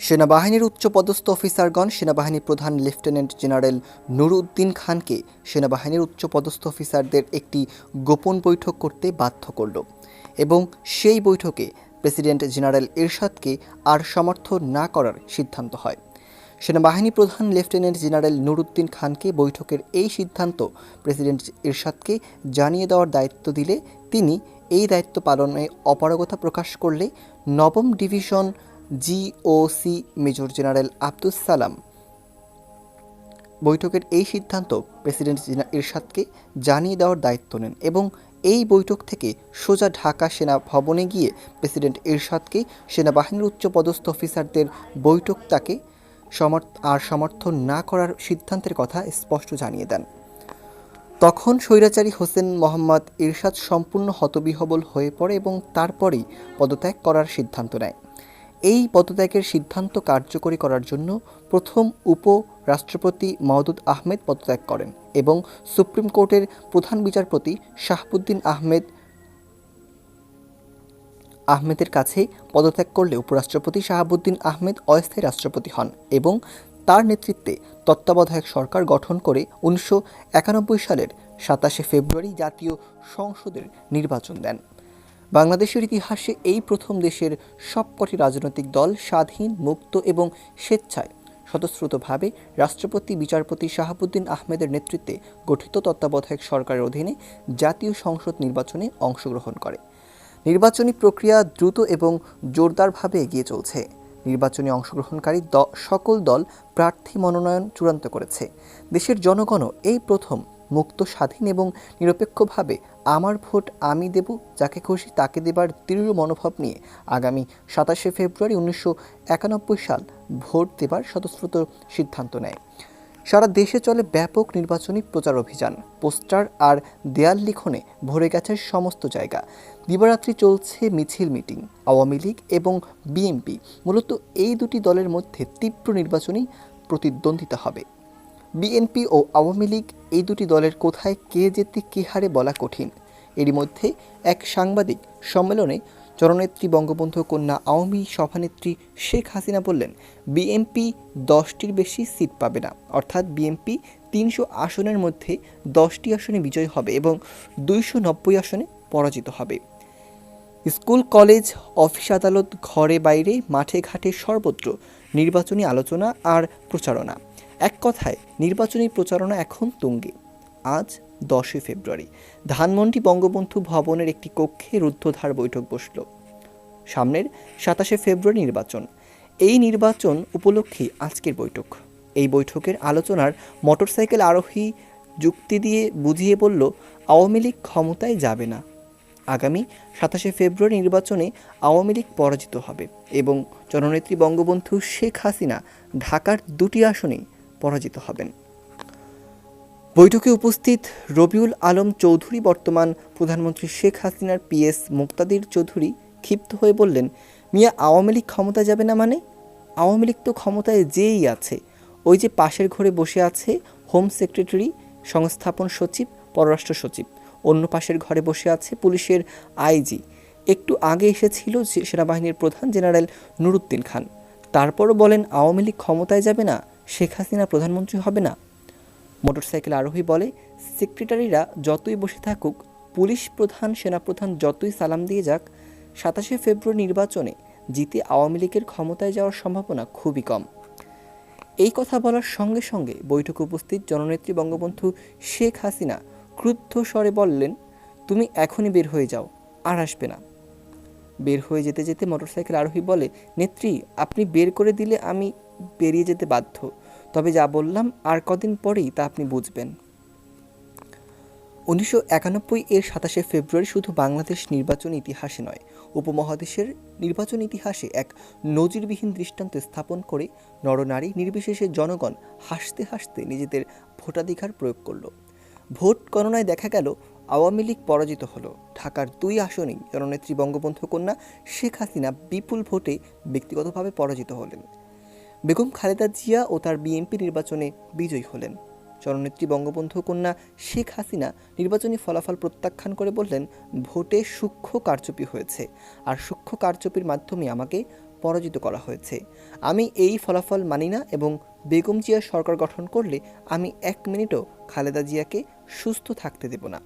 সেনাবাহিনীর উচ্চপদস্থ অফিসারগণ সেনাবাহিনী প্রধান লেফটেন্যান্ট জেনারেল নুরউদ্দিন খানকে সেনাবাহিনীর উচ্চপদস্থ অফিসারদের একটি গোপন বৈঠক করতে বাধ্য করল এবং সেই বৈঠকে প্রেসিডেন্ট জেনারেল এরশাদকে আর সমর্থন না করার সিদ্ধান্ত হয়। সেনাবাহিনী প্রধান লেফটেন্যান্ট জেনারেল নুরউদ্দিন খানকে বৈঠকের এই সিদ্ধান্ত প্রেসিডেন্ট এরশাদকে জানিয়ে দেওয়ার দায়িত্ব দিলে তিনি এই দায়িত্ব পালনে অপারগতা প্রকাশ করলে নবম division GOC major general Abdus Salam বৈঠকের এই সিদ্ধান্ত প্রেসিডেন্ট এরশাদকে জানিয়ে দেওয়ার দায়িত্ব নেন এবং এই বৈঠক থেকে সোজা ঢাকা সেনা ভবনে গিয়ে প্রেসিডেন্ট এরশাদকে সেনাবাহিনীর উচ্চপদস্থ অফিসারদের বৈঠক তাকে আর সমর্থন না করার সিদ্ধান্তের কথা স্পষ্ট জানিয়ে দেন। তখন স্বৈরাচারী হোসেন মোহাম্মদ ইরশাদ সম্পূর্ণ হতবিহবল হয়ে পড়ে এবং তারপরেই পদত্যাগ করার সিদ্ধান্ত নেয়। এই পদত্যাগের সিদ্ধান্ত কার্যকরী করার জন্য প্রথম উপ রাষ্ট্রপতি মওদুদ আহমেদ পদত্যাগ করেন এবং সুপ্রিম কোর্টের প্রধান বিচারপতি শাহাবুদ্দিন আহমেদ আহমেদের কাছে পদত্যাগ করলে উপরাষ্ট্রপতি শাহাবুদ্দিন আহমেদ অস্থায়ী রাষ্ট্রপতি হন এবং তার নেতৃত্বে তত্ত্বাবধায়ক সরকার গঠন করে উনিশশো একানব্বই সালের সাতাশে ফেব্রুয়ারি জাতীয় সংসদের নির্বাচন দেন। বাংলাদেশের ইতিহাসে এই প্রথম দেশের সবকটি রাজনৈতিক দল স্বাধীন, মুক্ত এবং স্বেচ্ছায় স্বতঃস্ফূর্তভাবে রাষ্ট্রপতি বিচারপতি শাহাবুদ্দিন আহমেদের নেতৃত্বে গঠিত তত্ত্বাবধায়ক সরকারের অধীনে জাতীয় সংসদ নির্বাচনে অংশগ্রহণ করে। নির্বাচনী প্রক্রিয়া দ্রুত এবং জোরদারভাবে এগিয়ে চলছে। নির্বাচনে অংশগ্রহণকারী সকল দল প্রার্থী মনোনয়ন চূড়ান্ত করেছে। দেশের জনগণও এই প্রথম মুক্ত স্বাধীন এবং নিরপেক্ষভাবে আমার ভোট আমি দেব, যাকে খুশি তাকে দেবার দৃঢ় মনোভাব নিয়ে আগামী সাতাশে ফেব্রুয়ারি উনিশশো একানব্বই সাল ভোট দেবার স্বতঃস্ফূর্ত সিদ্ধান্ত নেয়। সারা দেশে চলে ব্যাপক নির্বাচনী প্রচার অভিযান, পোস্টার আর দেয়াল লিখনে ভরে গেছে সমস্ত জায়গা। দিবারাত্রি চলছে মিছিল মিটিং, আওয়ামী লীগ এবং বিএনপি। মূলত এই দুটি দলের মধ্যে তীব্র নির্বাচনী প্রতিদ্বন্দ্বিতা হবে। বিএনপি ও আওয়ামী লীগ এই দুটি দলের কোথায় কে যেতে কে হারে বলা কঠিন। এরই মধ্যে এক সাংবাদিক সম্মেলনে জননেত্রী বঙ্গবন্ধু কন্যা আওয়ামী সভানেত্রী শেখ হাসিনা বললেন বিএনপি দশটির বেশি সিট পাবে না। অর্থাৎ বিএনপি তিনশো আসনের মধ্যে দশটি আসনে বিজয় হবে এবং দুইশো নব্বই আসনে পরাজিত হবে। স্কুল, কলেজ, অফিস আদালত, ঘরে বাইরে, মাঠে ঘাটে সর্বত্র নির্বাচনী আলোচনা আর প্রচারণা। এক কথায়, নির্বাচনী প্রচারণা এখন তুঙ্গে। আজ দশই ফেব্রুয়ারি, ধানমন্ডি বঙ্গবন্ধু ভবনের একটি কক্ষে রুদ্ধধার বৈঠক বসল। সামনের সাতাশে ফেব্রুয়ারি নির্বাচন। এই নির্বাচন উপলক্ষে আজকের বৈঠক। এই বৈঠকের আলোচনার মোটরসাইকেল আরোহী যুক্তি দিয়ে বুঝিয়ে বলল, আওয়ামী লীগ ক্ষমতায় যাবে না। আগামী সাতাশে ফেব্রুয়ারি নির্বাচনে আওয়ামী লীগ পরাজিত হবে এবং জননেত্রী বঙ্গবন্ধু শেখ হাসিনা ঢাকার দুটি আসনেই পরাজিত হবেন। বৈঠকে উপস্থিত রবিউল আলম চৌধুরী বর্তমান প্রধানমন্ত্রী শেখ হাসিনার পিএস মুক্তাদির চৌধুরী ক্ষিপ্ত হয়ে বললেন, মিয়া, আওয়ামী লীগ ক্ষমতা যাবে না মানে? আওয়ামী লীগ তো ক্ষমতায় যেই আছে। ওই যে পাশের ঘরে বসে আছে হোম সেক্রেটারি, সংস্থাপন সচিব, পররাষ্ট্র সচিব। অন্য পাশের ঘরে বসে আছে পুলিশের আইজি একটু আগে এসেছিল সেনাবাহিনীর প্রধান জেনারেল নুরুদ্দিন খান। তারপরও বলেন, আওয়ামী লীগ ক্ষমতায় যাবে না। শেখ হাসিনা প্রধানমন্ত্রী হবে না। মোটরসাইকেল আরোহী বলে, সেক্রেটারিরা যতই বসে থাকুক, পুলিশ প্রধান সেনাপ্রধান যতই সালাম দিয়ে যাক, সাতাশে ফেব্রুয়ারি নির্বাচনে জিতে আওয়ামী লীগের ক্ষমতায় যাওয়ার সম্ভাবনা খুবই কম। এই কথা বলার সঙ্গে সঙ্গে বৈঠকে উপস্থিত জননেত্রী বঙ্গবন্ধু শেখ হাসিনা ক্রুদ্ধ স্বরে বললেন, তুমি এখনই বের হয়ে যাও, আর আসবে না। বের হয়ে যেতে যেতে মোটরসাইকেল আরোহী বলে, নেত্রী, আপনি বের করে দিলে আমি বেরিয়ে যেতে বাধ্য। তবে যা বললাম আর কদিন পরেই তা আপনি বুঝবেন। উনিশশো একানব্বই এর সাতাশে ফেব্রুয়ারি শুধু বাংলাদেশ নির্বাচন ইতিহাসে নয়, উপমহাদেশের নির্বাচন ইতিহাসে এক নজিরবিহীন দৃষ্টান্ত স্থাপন করে নরনারী নির্বিশেষে জনগণ হাসতে হাসতে নিজেদের ভোটাধিকার প্রয়োগ করল। ভোট গণনায় দেখা গেল আওয়ামী লীগ পরাজিত হলো। ঢাকার দুই আসনেই জননেত্রী বঙ্গবন্ধু কন্যা শেখ হাসিনা বিপুল ভোটে ব্যক্তিগতভাবে পরাজিত হলেন। বেগম খালেদা জিয়া ও তার বিএনপি নির্বাচনে বিজয়ী হলেন। জননেত্রী বঙ্গবন্ধু কন্যা শেখ হাসিনা নির্বাচনী ফলাফল প্রত্যাখ্যান করে বললেন, ভোটে সূক্ষ্ম কারচুপি হয়েছে আর সূক্ষ্ম কারচুপির মাধ্যমে আমাকে পরাজিত করা হয়েছে। আমি এই ফলাফল মানি না এবং বেগম জিয়া সরকার গঠন করলে আমি এক মিনিটও খালেদা জিয়াকে সুস্থ থাকতে দেব না।